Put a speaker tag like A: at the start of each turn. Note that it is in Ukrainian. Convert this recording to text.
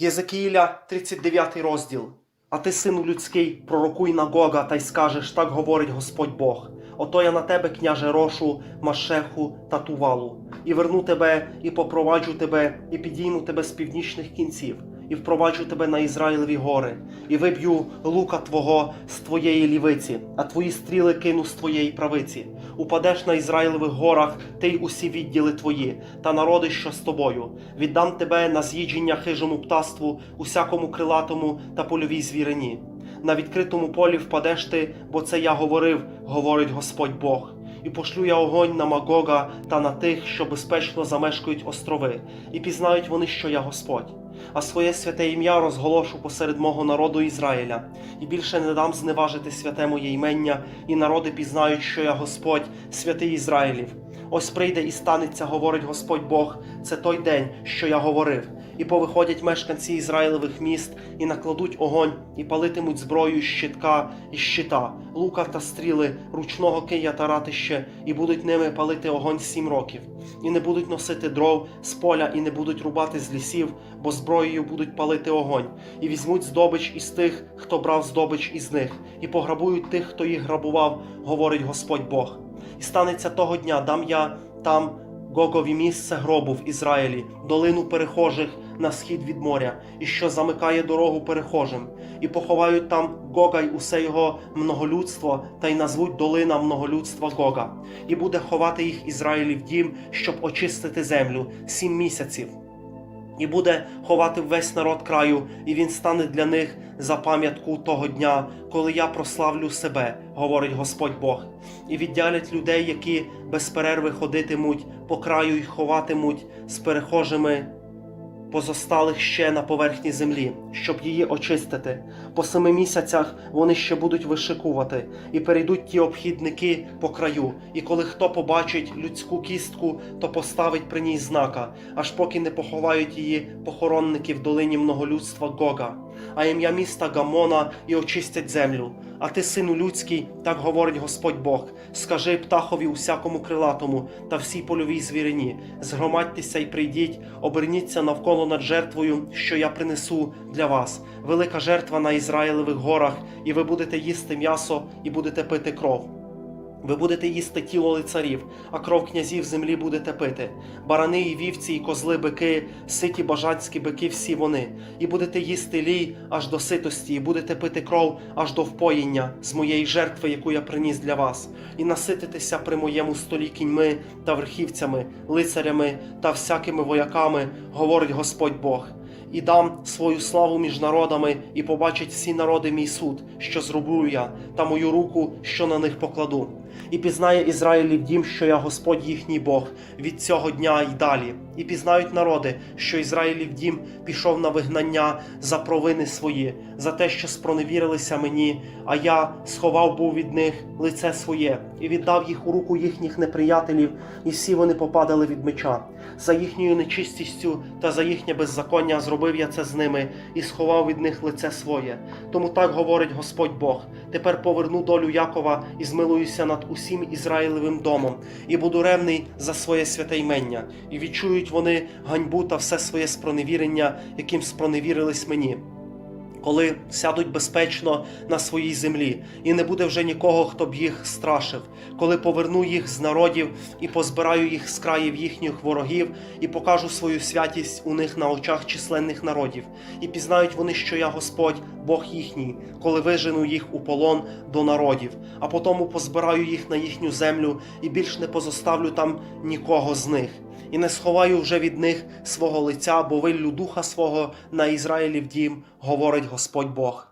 A: Єзекіїля, 39 розділ. А ти, сину людський, пророкуй на Гога та й скажеш, так говорить Господь Бог. Ото я на тебе, княже Рошу, Машеху та Тувалу, і верну тебе, і попроваджу тебе, і підійму тебе з північних кінців, і впроваджу тебе на Ізраїлеві гори, і виб'ю лука твого з твоєї лівиці, а твої стріли кину з твоєї правиці. Упадеш на Ізраїлевих горах, ти й усі відділи твої, та народи, що з тобою. Віддам тебе на з'їдження хижому птаству, усякому крилатому та польовій звірині. На відкритому полі впадеш ти, бо це я говорив, говорить Господь Бог. І пошлю я огонь на Магога та на тих, що безпечно замешкають острови, і пізнають вони, що я Господь. А своє святе ім'я розголошу посеред мого народу Ізраїля, і більше не дам зневажити святе моє імення, і народи пізнають, що я Господь, святий Ізраїлів. Ось прийде і станеться, говорить Господь Бог, це той день, що я говорив. І повиходять мешканці Ізраїлевих міст, і накладуть огонь, і палитимуть зброю щитка і щита, лука та стріли, ручного кия та ратище, і будуть ними палити огонь сім років, і не будуть носити дров з поля, і не будуть рубати з лісів, бо зброєю будуть палити огонь, і візьмуть здобич із тих, хто брав здобич із них, і пограбують тих, хто їх грабував, говорить Господь Бог. І станеться того дня, дам я там Гогові місце гробу в Ізраїлі, долину перехожих на схід від моря, і що замикає дорогу перехожим, і поховають там Гога й усе його многолюдство, та й назвуть долина многолюдства Гога, і буде ховати їх Ізраїлів дім, щоб очистити землю сім місяців. І буде ховати весь народ краю, і він стане для них за пам'ятку того дня, коли я прославлю себе, говорить Господь Бог, і віддялять людей, які без перерви ходитимуть по краю й ховатимуть з перехожими позосталих ще на поверхні землі, щоб її очистити. По семи місяцях вони ще будуть вишикувати, і перейдуть ті обхідники по краю. І коли хто побачить людську кістку, то поставить при ній знака, аж поки не поховають її похоронники в долині многолюдства Гога, а ім'я міста Гамона і очистять землю. А ти, сину людський, так говорить Господь Бог, скажи птахові усякому крилатому та всій польовій звірині, згромадьтеся й прийдіть, оберніться навколо над жертвою, що я принесу для вас. Велика жертва на Ізраїлевих горах, і ви будете їсти м'ясо і будете пити кров. Ви будете їсти тіло лицарів, а кров князів землі будете пити. Барани і вівці, і козли, бики, ситі бажанські бики, всі вони. І будете їсти лій аж до ситості, і будете пити кров аж до впоєння з моєї жертви, яку я приніс для вас, і насититеся при моєму столі кіньми та верхівцями, лицарями та всякими вояками, говорить Господь Бог і дам свою славу між народами, і побачать всі народи мій суд, що зроблю я, та мою руку, що на них покладу. І пізнає Ізраїлів дім, що я Господь їхній Бог від цього дня й далі. І пізнають народи, що Ізраїлів дім пішов на вигнання за провини свої, за те, що спроневірилися мені, а я сховав був від них лице своє, і віддав їх у руку їхніх неприятелів, і всі вони попадали від меча. За їхньою нечистістю та за їхнє беззаконня зробив я це з ними і сховав від них лице своє. Тому так говорить Господь Бог: тепер поверну долю Якова і змилуюся над усім Ізраїлевим домом, і буду ревний за своє святе ймення, і відчують вони ганьбу та все своє спроневірення, яким спроневірились мені коли сядуть безпечно на своїй землі, і не буде вже нікого, хто б їх страшив, коли поверну їх з народів і позбираю їх з країв їхніх ворогів, і покажу свою святість у них на очах численних народів, і пізнають вони, що я Господь, Бог їхній, коли вижену їх у полон до народів, а потому позбираю їх на їхню землю і більш не позоставлю там нікого з них і не сховаю вже від них свого лиця, бо виллю духа свого на Ізраїлів дім, говорить Господь Бог.